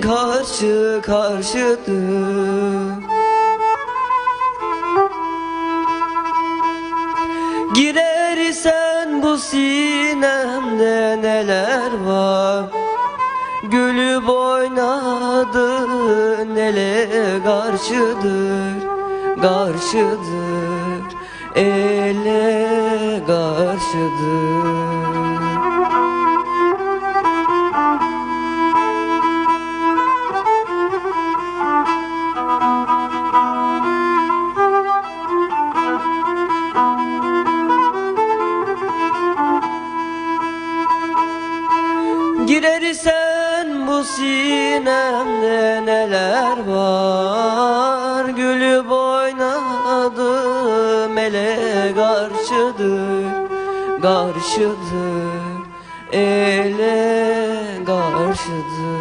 karşı karşıdır. Girersen bu sinemde neler var? Gülüp oynadı nele karşıdır? Karşıdır ele karşıdır sinemde neler var? Gülüp oynadım ele karşıdır Karşıdır ele karşıdır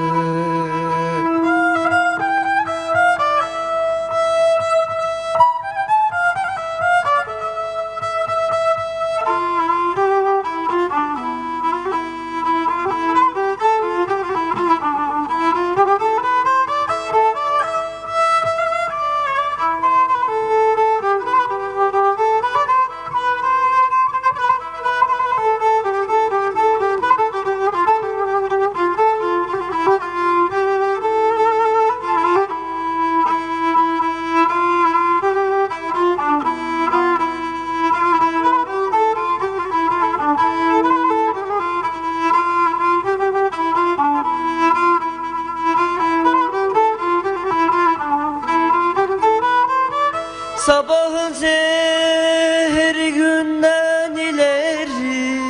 Sabahın sehri günden ileri.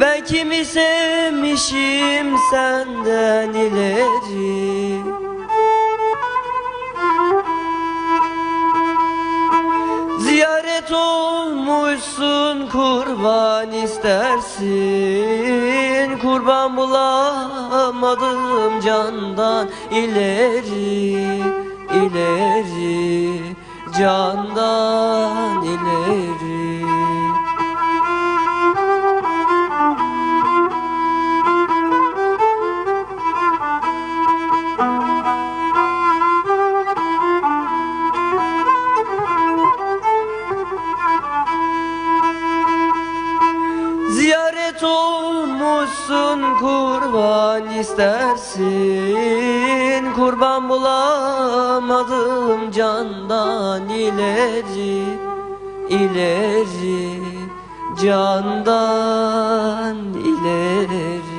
Ben kimi sevmişim senden ileri. Ziyaret olmuşsun kurban istersin. Kurban bulamadım candan ileri ileri Candan ileri kurban istersin. Kurban bulamadım candan ileri ileri Candan ileri